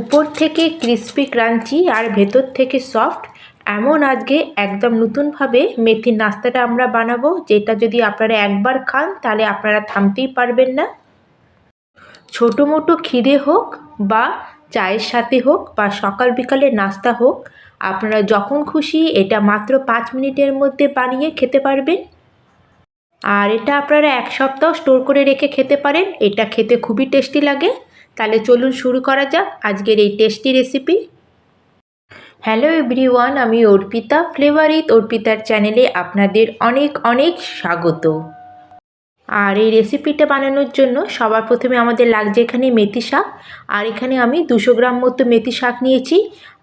উপর থেকে crispy crunchy আর ভেতর থেকে সফট, এমন আজকে একদম নতুনভাবে মেথির নাস্তাটা আমরা বানাবো, যেটা যদি আপনারা একবার খান, তাহলে আপনারা থামতেই পারবেন না। ছোটো মোটো খিদে হোক বা চায়ের সাথে হোক বা সকাল বিকালের নাস্তা হোক, আপনারা যখন খুশি এটা মাত্র পাঁচ মিনিটের মধ্যে বানিয়ে খেতে পারবেন। আর এটা আপনারা এক সপ্তাহ স্টোর করে রেখে খেতে পারেন, এটা খেতে খুবই টেস্টি লাগে। তাহলে চলুন শুরু করা যাক আজকের এই টেস্টি রেসিপি হ্যালো এভরিওয়ান আমি অর্পিতা ফ্লেভার উইথ অর্পিতার চ্যানেলে আপনাদের অনেক অনেক স্বাগত। আর এই রেসিপিটা বানানোর জন্য সবার প্রথমে আমাদের লাগছে এখানে মেথি শাক। আর এখানে আমি দুশো গ্রাম মতো মেথি শাক নিয়েছি।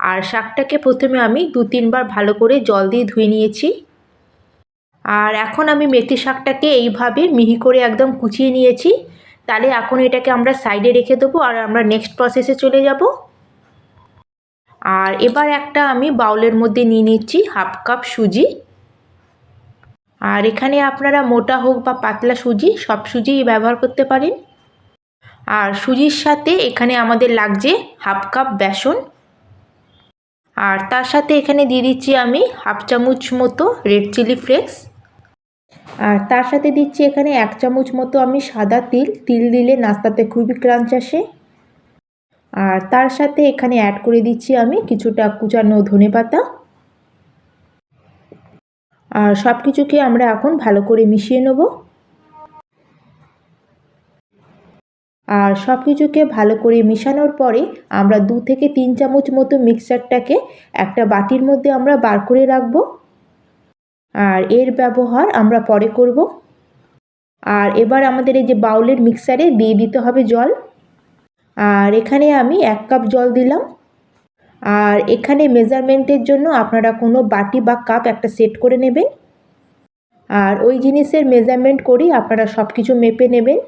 আর শাকটাকে প্রথমে আমি দু, তিনবার ভালো করে জল দিয়ে ধুয়ে নিয়েছি। আর এখন আমি মেথি শাকটাকে এইভাবে মিহি করে একদম কুচিয়ে নিয়েছি। তাহলে এখন এটাকে আমরা সাইডে রেখে দেবো আর আমরা নেক্সট প্রসেসে চলে যাব। আর এবার একটা আমি বাউলের মধ্যে নিয়ে নিচ্ছি হাফ কাপ সুজি। আর এখানে আপনারা মোটা হোক বা পাতলা সুজি, সব সুজিই ব্যবহার করতে পারেন। আর সুজির সাথে এখানে আমাদের লাগছে হাফ কাপ বেসন। আর তার সাথে এখানে দিয়ে দিচ্ছি আমি হাফ চামচ মতো রেড চিলি ফ্লেক্স। আর তার সাথে দিচ্ছি এখানে এক চামচ মতো আমি সাদা তিল। তিল দিলে নাস্তাতে খুবই ক্রাঞ্চ আসে। আর তার সাথে এখানে অ্যাড করে দিচ্ছি আমি কিছুটা কুচানো ধনে পাতা। আর সব কিছুকে আমরা এখন ভালো করে মিশিয়ে নেব। আর সব কিছুকে ভালো করে মিশানোর পরে আমরা দু থেকে তিন চামচ মতো মিক্সারটাকে একটা বাটির মধ্যে আমরা বার করে রাখব। আর এর ব্যবহার আমরা পরে করব। আর এবার আমাদের এই যে বাউলের মিক্সারে দিয়ে দিতে হবে জল। আর এখানে আমি এক কাপ জল দিলাম। আর এখানে মেজারমেন্টের জন্য আপনারা কোনো বাটি বা কাপ একটা সেট করে নেবেন। আর ওই জিনিসের মেজারমেন্ট করি আপনারা সব কিছু মেপে নেবেন।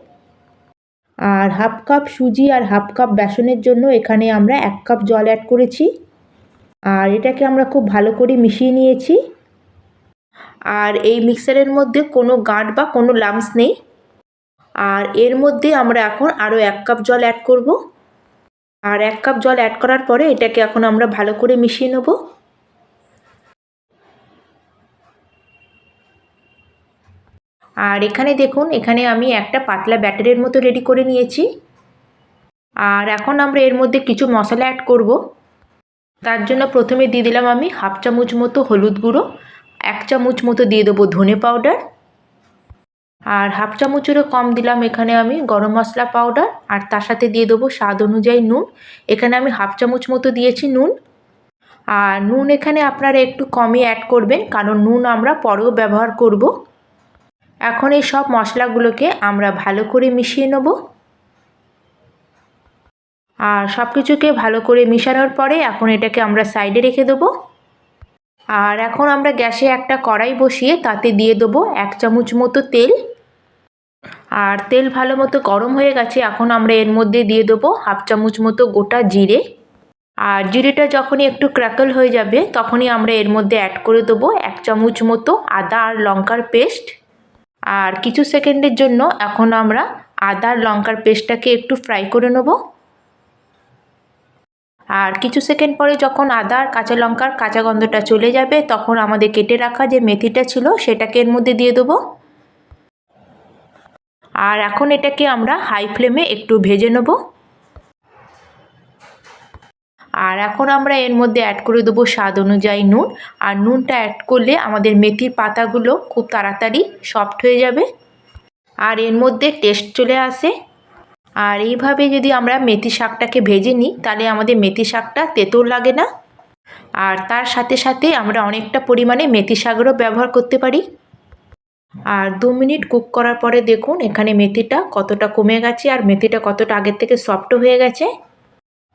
আর হাফ কাপ সুজি আর হাফ কাপ বেসনের জন্য এখানে আমরা এক কাপ জল অ্যাড করেছি। আর এটাকে আমরা খুব ভালো করে মিশিয়ে নিয়েছি। আর এই মিক্সারের মধ্যে কোনো গাঁট বা কোনো লামস নেই। আর এর মধ্যে আমরা এখন আরও এক কাপ জল অ্যাড করব। আর এক কাপ জল অ্যাড করার পরে এটাকে এখন আমরা ভালো করে মিশিয়ে নেব। আর এখানে দেখুন, এখানে আমি একটা পাতলা ব্যাটারের মতো রেডি করে নিয়েছি। আর এখন আমরা এর মধ্যে কিছু মশলা অ্যাড করব। তার জন্য প্রথমে দিয়ে দিলাম আমি হাফ চামচ মতো হলুদ গুঁড়ো। এক চামচ মতো দিয়ে দেবো ধনে পাউডার আর হাফ চামচেরও কম দিলাম এখানে আমি গরম মশলা পাউডার আর তার সাথে দিয়ে দেবো স্বাদ অনুযায়ী নুন। এখানে আমি হাফ চামচ মতো দিয়েছি নুন। আর নুন এখানে আপনারা একটু কমই অ্যাড করবেন, কারণ নুন আমরা পরেও ব্যবহার করব। এখন এই সব মশলাগুলোকে আমরা ভালো করে মিশিয়ে নেব। আর সব কিছুকে ভালো করে মিশানোর পরে এখন এটাকে আমরা সাইডে রেখে দেবো। আর এখন আমরা গ্যাসে একটা কড়াই বসিয়ে তাতে দিয়ে দেবো এক চামচ মতো তেল। আর তেল ভালো মতো গরম হয়ে গেছে, এখন আমরা এর মধ্যে দিয়ে দেবো হাফ চামচ মতো গোটা জিরে। আর জিরেটা যখনই একটু ক্র্যাকল হয়ে যাবে, তখনই আমরা এর মধ্যে অ্যাড করে দেবো এক চামচ মতো আদা আর লঙ্কার পেস্ট। আর কিছু সেকেন্ডের জন্য এখন আমরা আদা আর লঙ্কার পেস্টটাকে একটু ফ্রাই করে নেব। আর কিছু সেকেন্ড পরে যখন আদা আর কাঁচা লঙ্কার কাঁচা গন্ধটা চলে যাবে, তখন আমাদের কেটে রাখা যে মেথিটা ছিল, সেটাকে এর মধ্যে দিয়ে দেবো। আর এখন এটাকে আমরা হাই ফ্লেমে একটু ভেজে নেব। আর এখন আমরা এর মধ্যে অ্যাড করে দেবো স্বাদ অনুযায়ী নুন। আর নুনটা অ্যাড করলে আমাদের মেথির পাতাগুলো খুব তাড়াতাড়ি সফট হয়ে যাবে। আর এর মধ্যে টেস্ট চলে আসে। আর এইভাবে যদি আমরা মেথি শাকটাকে ভেজে নিই, তাহলে আমাদের মেথি শাকটা তেঁতুল লাগে না। আর তার সাথে সাথে আমরা অনেকটা পরিমাণে মেথি শাকেরও ব্যবহার করতে পারি। আর দু মিনিট কুক করার পরে দেখুন এখানে মেথিটা কতটা কমে গেছে আর মেথিটা কতটা আগের থেকে সফট হয়ে গেছে।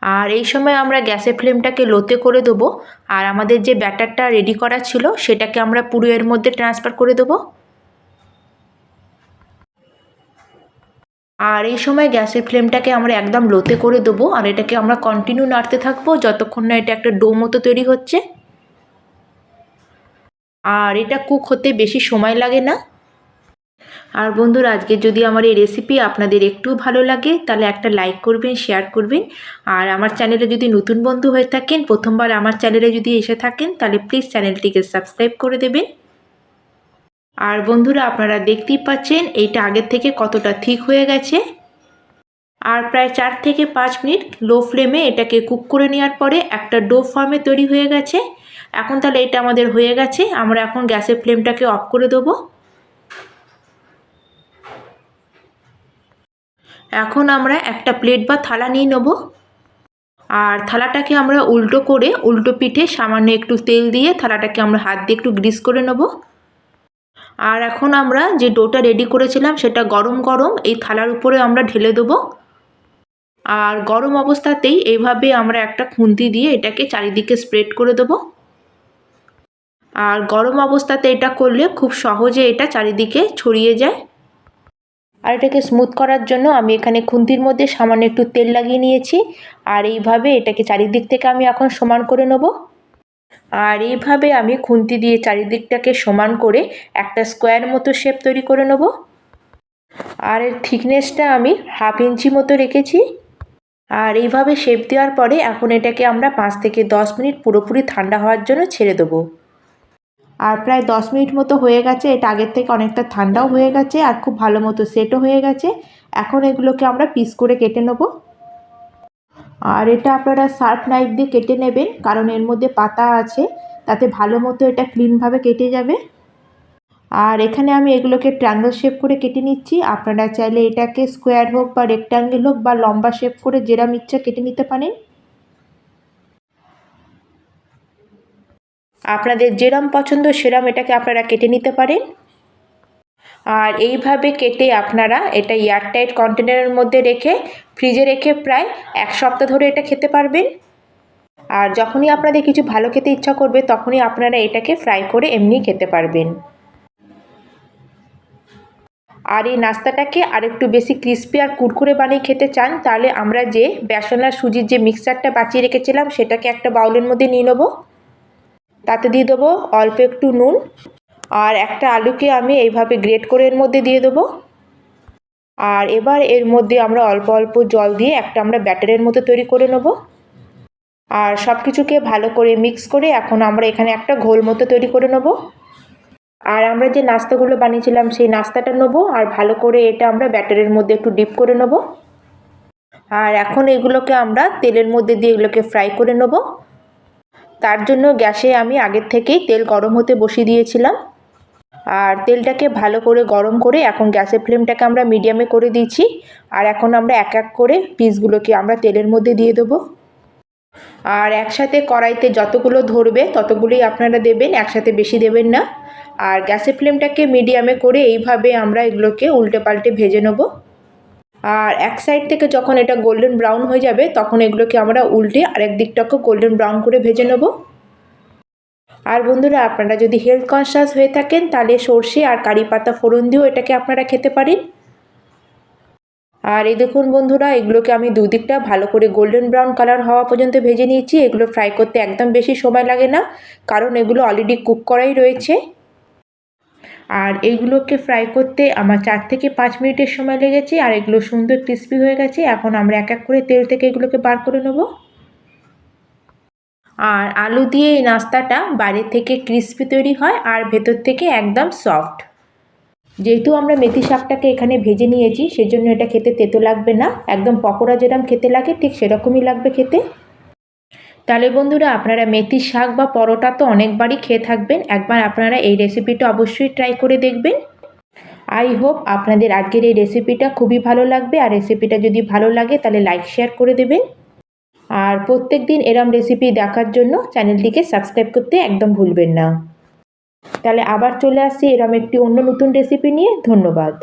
আর এই সময় আমরা গ্যাসের ফ্লেমটাকে লোতে করে দেবো। আর আমাদের যে ব্যাটারটা রেডি করা ছিল, সেটাকে আমরা পুরো এর মধ্যে ট্রান্সফার করে দেবো। আর এই সময় গ্যাসের ফ্লেমটাকে আমরা একদম লোতে করে দেবো আর এটাকে আমরা কন্টিনিউ নাড়তে থাকব যতক্ষণ না এটা একটা ডো মতো তৈরি হচ্ছে। আর এটা কুক হতে বেশি সময় লাগে না। আর বন্ধুরা, আজকে যদি আমার এই রেসিপি আপনাদের একটু ভালো লাগে, তাহলে একটা লাইক করবেন শেয়ার করবেন। আর আমার চ্যানেলে যদি নতুন বন্ধু হয়ে থাকেন, প্রথমবার আমার চ্যানেলে যদি এসে থাকেন, তাহলে প্লিজ চ্যানেলটিকে সাবস্ক্রাইব করে দেবেন। আর বন্ধুরা, আপনারা দেখতেই পাচ্ছেন এইটা আগের থেকে কতটা ঠিক হয়ে গেছে। আর প্রায় চার থেকে পাঁচ মিনিট লো ফ্লেমে এটাকে কুক করে নেওয়ার পরে একটা ডো ফর্মে তৈরি হয়ে গেছে। এখন তাহলে এটা আমাদের হয়ে গেছে। আমরা এখন গ্যাসের ফ্লেমটাকে অফ করে দেবো। এখন আমরা একটা প্লেট বা থালা নিয়ে নেব। আর থালাটাকে আমরা উল্টো করে উল্টো পিঠে সামান্য একটু তেল দিয়ে থালাটাকে আমরা হাত দিয়ে একটু গ্রিস করে নেব। আর এখন আমরা যে ডোটা রেডি করেছিলাম সেটা গরম গরম, এই থালার উপরে আমরা ঢেলে দেবো। আর গরম অবস্থাতেই এইভাবে আমরা একটা খুন্তি দিয়ে এটাকে চারিদিকে স্প্রেড করে দেবো। আর গরম অবস্থাতে এটা করলে খুব সহজে এটা চারিদিকে ছড়িয়ে যায়। আর এটাকে স্মুথ করার জন্য আমি এখানে খুন্তির মধ্যে সামান্য একটু তেল লাগিয়ে নিয়েছি। আর এইভাবে এটাকে চারিদিক থেকে আমি এখন সমান করে নেব। আর এইভাবে আমি খুন্তি দিয়ে চারিদিকটাকে সমান করে একটা স্কোয়ার মতো শেপ তৈরি করে নেব। আর এর থিকনেসটা আমি হাফ ইঞ্চি মতো রেখেছি। আর এইভাবে শেপ দেওয়ার পরে এখন এটাকে আমরা পাঁচ থেকে দশ মিনিট পুরোপুরি ঠান্ডা হওয়ার জন্য ছেড়ে দেবো। আর প্রায় দশ মিনিট মতো হয়ে গেছে, এটা আগের থেকে অনেকটা ঠান্ডাও হয়ে গেছে আর খুব ভালো মতো সেটও হয়ে গেছে। এখন এগুলোকে আমরা পিস করে কেটে নেব। আর এটা আপনারা শার্প নাইফ দিয়ে কেটে নেবেন, কারণ এর মধ্যে পাতা আছে, তাতে ভালো মতো এটা ক্লিনভাবে কেটে যাবে। আর এখানে আমি এগুলোকে ট্রাঙ্গল শেপ করে কেটে নিচ্ছি। আপনারা চাইলে এটাকে স্কোয়ার হোক বা রেক্ট্যাঙ্গেল হোক বা লম্বা শেপ করে যেরাম ইচ্ছা কেটে নিতে পারেন। আপনাদের যেরম পছন্দ সেরম এটাকে আপনারা কেটে নিতে পারেন। আর এইভাবে কেটে আপনারা এটা এয়ারটাইট কন্টেনারের মধ্যে রেখে ফ্রিজে রেখে প্রায় এক সপ্তাহ ধরে এটা খেতে পারবেন। আর যখনই আপনাদের কিছু ভালো খেতে ইচ্ছা করবে, তখনই আপনারা এটাকে ফ্রাই করে এমনি খেতে পারবেন। আর এই নাস্তাটাকে আরেকটু বেশি ক্রিস্পি আর কুরকুরে বানিয়ে খেতে চান, তাহলে আমরা যে বেসন আর সুজির যে মিক্সারটা বাঁচিয়ে রেখেছিলাম, সেটাকে একটা বাউলের মধ্যে নিয়ে নেব। তাতে দিয়ে দেবো অল্প একটু নুন আর একটা আলুকে আমি এইভাবে গ্রেট করে এর মধ্যে দিয়ে দেবো। আর এবার এর মধ্যে আমরা অল্প অল্প জল দিয়ে একটা আমরা ব্যাটারের মতো তৈরি করে নেব। আর সব কিছুকে ভালো করে মিক্স করে এখন আমরা এখানে একটা ঘোল মতো তৈরি করে নেব। আর আমরা যে নাস্তাগুলো বানিয়েছিলাম সেই নাস্তাটা নেব আর ভালো করে এটা আমরা ব্যাটারের মধ্যে একটু ডিপ করে নেব। আর এখন এগুলোকে আমরা তেলের মধ্যে দিয়ে এগুলোকে ফ্রাই করে নেব। তার জন্য গ্যাসে আমি আগের থেকেই তেল গরম হতে বসিয়ে দিয়েছিলাম। আর তেলটাকে ভালো করে গরম করে এখন গ্যাসের ফ্লেমটাকে আমরা মিডিয়ামে করে দিচ্ছি আর এখন আমরা এক এক করে পিসগুলোকে আমরা তেলের মধ্যে দিয়ে দেবো। আর একসাথে কড়াইতে যতগুলো ধরবে ততগুলোই আপনারা দেবেন, একসাথে বেশি দেবেন না। আর গ্যাসের ফ্লেমটাকে মিডিয়ামে করে এইভাবে আমরা এগুলোকে উল্টে পাল্টে ভেজে নেব। আর এক সাইড থেকে যখন এটা গোল্ডেন ব্রাউন হয়ে যাবে তখন এগুলোকে আমরা উল্টে আরেক দিকটাকেও গোল্ডেন ব্রাউন করে ভেজে নেব। আর বন্ধুরা, আপনারা যদি হেলথ কনসিয়াস হয়ে থাকেন, তাহলে সর্ষে আর কারি পাতা ফোড়ন দিয়েও এটাকে আপনারা খেতে পারেন। আর এই দেখুন বন্ধুরা, এগুলোকে আমি দুদিকটা ভালো করে গোল্ডেন ব্রাউন কালার হওয়া পর্যন্ত ভেজে নিয়েছি। এগুলো ফ্রাই করতে একদম বেশি সময় লাগে না, কারণ এগুলো অলরেডি কুক করাই রয়েছে। আর এইগুলোকে ফ্রাই করতে আমার চার থেকে পাঁচ মিনিটের সময় লেগেছে, আর এগুলো সুন্দর ক্রিস্পি হয়ে গেছে। এখন আমরা এক এক করে তেল থেকে এগুলোকে বার করে নেব। আর আলু দিয়ে এই নাস্তাটা বাইরে থেকে ক্রিস্পি তৈরি হয় আর ভেতর থেকে একদম সফট। যেহেতু আমরা মেথি শাকটাকে এখানে ভেজে নিয়েছি, সেজন্য এটা খেতে তেতো লাগবে না। একদম পকোড়া যেরকম খেতে লাগে, ঠিক সেরকমই লাগবে খেতে। তাহলে বন্ধুরা, আপনারা মেথির শাক বা পরোটা তো অনেকবারই খেয়ে থাকবেন। একবার আপনারা এই রেসিপিটা অবশ্যই ট্রাই করে দেখবেন। আই হোপ আপনাদের আজকের এই রেসিপিটা খুবই ভালো লাগবে। আর রেসিপিটা যদি ভালো লাগে, তাহলে লাইক, শেয়ার করে দেবেন। আর প্রত্যেক দিন এরম রেসিপি দেখার জন্য চ্যানেলটিকে সাবস্ক্রাইব করতে একদম ভুলবেন না। তাহলে আবার চলে আসি এরম একটি অন্য নতুন রেসিপি নিয়ে। ধন্যবাদ।